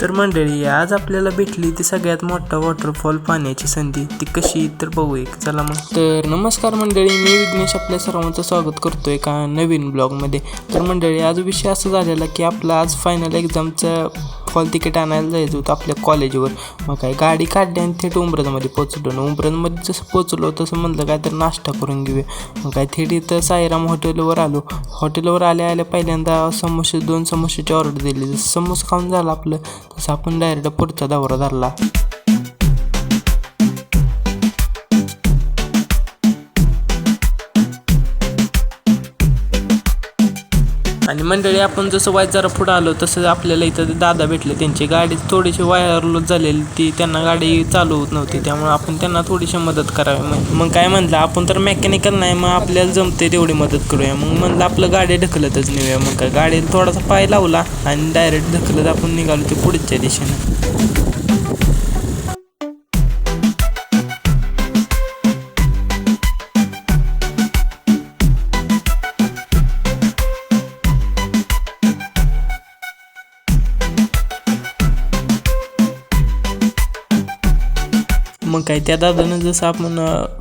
तर मंडळी आज आपल्याला भेटली ती सगळ्यात मोठा वॉटरफॉल पाण्याची संधी. ती कशी तर बघू एक. चला मग. तर नमस्कार मंडळी मी विघ्नेश आपल्या सर्वांचं स्वागत करतोय का नवीन ब्लॉगमध्ये तर मंडळी आज विषय असं झालेला की आपला आज फायनल एक्झामचं फॉल तिकीट आणायला जायचं होतं आपल्या कॉलेजवर मग काय गाडी काढली आणि थेट उंबरजमध्ये पोचलो ना उंबरजमध्ये जसं पोचलो तसं म्हणलं काय तर नाश्ता करून घेऊया. मग काय थेट इथं साईराम हॉटेलवर आलो. हॉटेलवर आल्या आल्या पहिल्यांदा समोसे दोन समोसेची ऑर्डर दिली. जसं समोसा खाऊन झालं आपलं. तसं आपण डायरेक्ट पुढचा दौरा आणि मंडळी आपण जसं वाईट जरा पुढं आलो तसं आपल्याला इथं दादा भेटले. त्यांची गाडी थोडीशी वायरलूच झालेली ती त्यांना गाडी चालू होत नव्हती. त्यामुळे आपण त्यांना थोडीशी मदत करावी मग मग काय म्हणलं आपण तर मेकॅनिकल नाही मग आपल्याला जमते तेवढी मदत करूया. मग म्हणलं आपलं गाडी ढकलतच नेऊया. मग काय गाडीला थोडासा पाय लावला आणि डायरेक्ट ढकलत आपण निघालो ते पुढच्या दिशेनं. मग काय त्या दादानं जसं आपण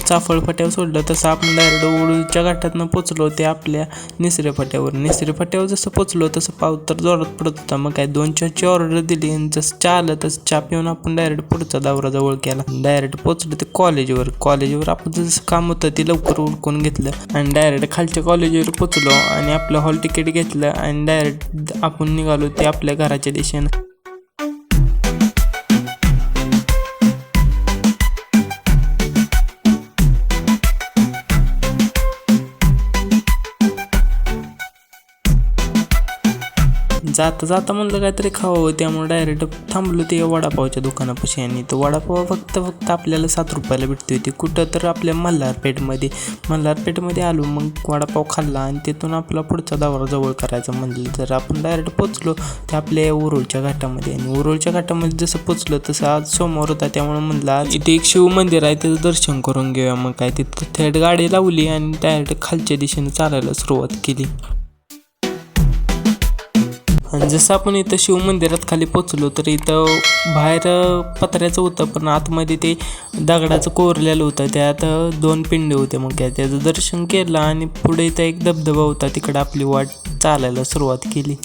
चाफळ फाट्यावर सोडलं तसं आपण डायरेक्ट ओळूच्या घाटातनं पोचलो ते आपल्या निसरे फाट्यावर. निसरे फाट्यावर जसं पोचलो तसं पाव तर जोरात पडत होता. मग काय दोन चहाची ऑर्डर दिली आणि जसं चहा आलं तसं चहा पिऊन आपण डायरेक्ट पुढचा दौरा जवळ केला. डायरेक्ट पोचलो ते कॉलेजवर कॉलेजवर आपण जसं काम होतं ते लवकर उडकून घेतलं आणि डायरेक्ट खालच्या कॉलेजवर पोचलो आणि आपलं हॉल तिकीट घेतलं आणि डायरेक्ट आपण निघालो ते आपल्या घराच्या दिशेनं. जाता जाता म्हणलं काहीतरी खावं त्यामुळे डायरेक्ट थांबलो ते वडापावच्या दुकानापाशी आणि तो वडापाव फक्त फक्त आपल्याला सात रुपयाला भेटते होती कुठं तर आपल्या मल्हारपेठमध्ये मल्हारपेठमध्ये आलो मग वडापाव खाल्ला आणि तिथून आपला पुढचा दौरा जवळ करायचा म्हणलं. तर आपण डायरेक्ट पोचलो ते आपल्या ओरोळच्या घाटामध्ये आणि ओरोळच्या घाटामध्ये जसं पोचलो तसं आज सोमवार होता त्यामुळे म्हणलं आज इथे एक शिव मंदिर आहे त्याचं दर्शन करून घेऊया. मग काय तिथं थेट गाडी लावली आणि डायरेक्ट खालच्या दिशेने चालायला सुरुवात केली. जसं आपण इथं शिवमंदिरात खाली पोचलो तर इथं बाहेर पत्र्याचं होतं पण आतमध्ये ते दगडाचं कोरलेलं होतं. त्यात दोन पिंडे होते मग त्या त्याचं दर्शन केलं आणि पुढे इथं एक धबधबा होता तिकडं आपली वाट चालायला सुरुवात केली.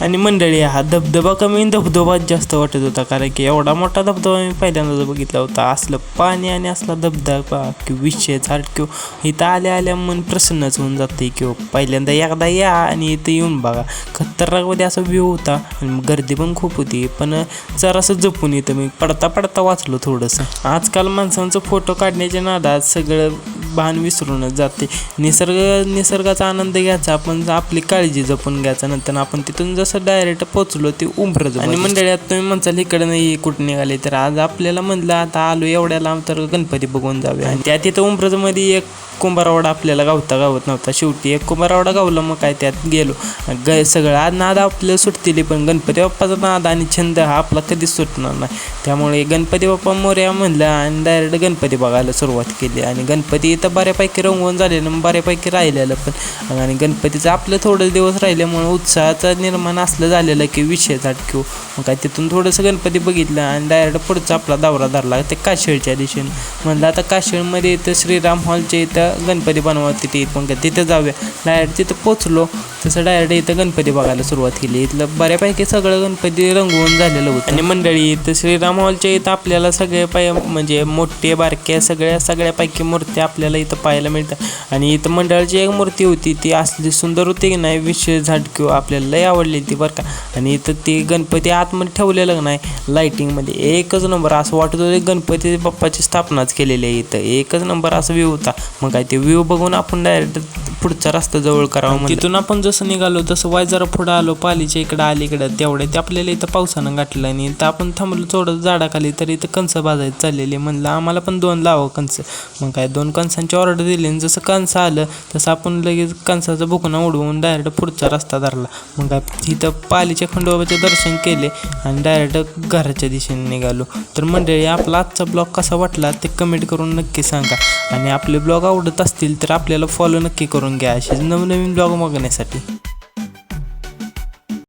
आणि मंडळी हा धबधबा कमी धबधबाच जास्त वाटत होता कारण की एवढा मोठा धबधबा मी पहिल्यांदा बघितला होता. असलं पाणी आणि असला धबधबा की विषय झाड किंवा इथं आल्या आल्या मन प्रसन्नच होऊन जाते किंवा पहिल्यांदा एकदा या आणि इथं येऊन बघा. खतरनाकमध्ये असा व्ह्यू होता आणि गर्दी पण खूप होती पण जरासं जपून येतं मी पडता पडता वाचलो थोडंसं. आजकाल माणसांचं फोटो काढण्याच्या नादात सगळं भान विसरूनच जाते निसर्ग निसर्गाचा आनंद घ्यायचा आपण आपली काळजी जपून घ्यायचा नंतर आपण तिथून जसं डायरेक्ट पोचलो ते उंबरज आणि मंडळी आता तुम्ही म्हणचाल इकडे नाही कुठं निघाले. तर आज आपल्याला म्हणलं आता आलो एवढ्या लांब तर गणपती बघून जाऊया. आणि त्या तिथं उंबरजमध्ये एक कुंभारवाडा आपल्याला गावता गावत नव्हता शेवटी. एक कुंभारवाडा गावला मग काय त्यात गेलो. ग सगळा नाद आपल्याला सुटतील पण गणपती बाप्पाचा नाद आणि छंद हा आपला कधीच सुटणार नाही. त्यामुळे गणपती बाप्पा मोर्या म्हणलं आणि डायरेक्ट गणपती बघायला सुरुवात केली. आणि गणपती इथं बऱ्यापैकी रंगवून झालेलं मग बऱ्यापैकी राहिलेलं पण. आणि गणपतीचं आपलं थोडे दिवस राहिल्यामुळे उत्साहाचं निर्माण असलं झालेलं की विषय झाटक्यो मग काय तिथून थोडंसं गणपती बघितलं आणि डायरेक्ट पुढचा आपला दौरा धरला. ते काशीळच्या दिशेने. म्हणलं आता काशीळमध्ये इथं श्रीराम हॉलच्या इथं गणपती बनवा तिथे मग काय तिथं जाऊया. डायरेक्ट तिथं पोचलो. तसं डायरेक्ट इथं गणपती बघायला सुरुवात केली. इथलं बऱ्यापैकी सगळं गणपती रंगवून झालेलं होतं. आणि मंडळी इथं श्रीराम हॉलच्या इथं आपल्याला सगळे पाय म्हणजे मोठे बारक्या सगळ्या सगळ्यापैकी मूर्त्या आपल्याला इथं पाहायला मिळतात. आणि इथं मंडळाची एक मूर्ती होती. ती असली सुंदर होती की नाही विशेष झटक्यू आपल्याला लय आवडली ती बरं का. आणि इथं ते गणपती आतमध्ये ठेवलेलं नाही लाईटिंगमध्ये एकच नंबर असं वाटत होतं गणपती बाप्पाची स्थापनाच केलेली आहे इथं. एकच नंबर असं व्यू होता. मग काय काय ते व्ह्यू बघून आपण डायरेक्ट पुढचा रस्ता जवळ करावा. तिथून आपण जसं निघालो तसं वाय जरा पुढं आलो पालीच्या इकडं अलीकडं तेवढ्या ते आपल्याला इथं पावसानं गाठलं आणि इथं आपण थांबलो थोडं झाडाखाली तर इथं कणस भाजायला चाललेले म्हणलं आम्हाला पण दोन लावा कणस मग काय दोन कणसांची ऑर्डर दिली आणि जसं कणस आलं तसं आपण लगेच कणसाचं बुकणं उडवून डायरेक्ट पुढचा रस्ता धरला. मग काय इथं पालीच्या खंडोबाचे दर्शन केले आणि डायरेक्ट घराच्या दिशेने निघालो. तर मंडळी आपला आजचा ब्लॉग कसा वाटला ते कमेंट करून नक्की सांगा. आणि आपले ब्लॉग आवडत असतील तर आपल्याला फॉलो नक्की करून घ्या असे नवनवीन ब्लॉग बघण्यासाठी.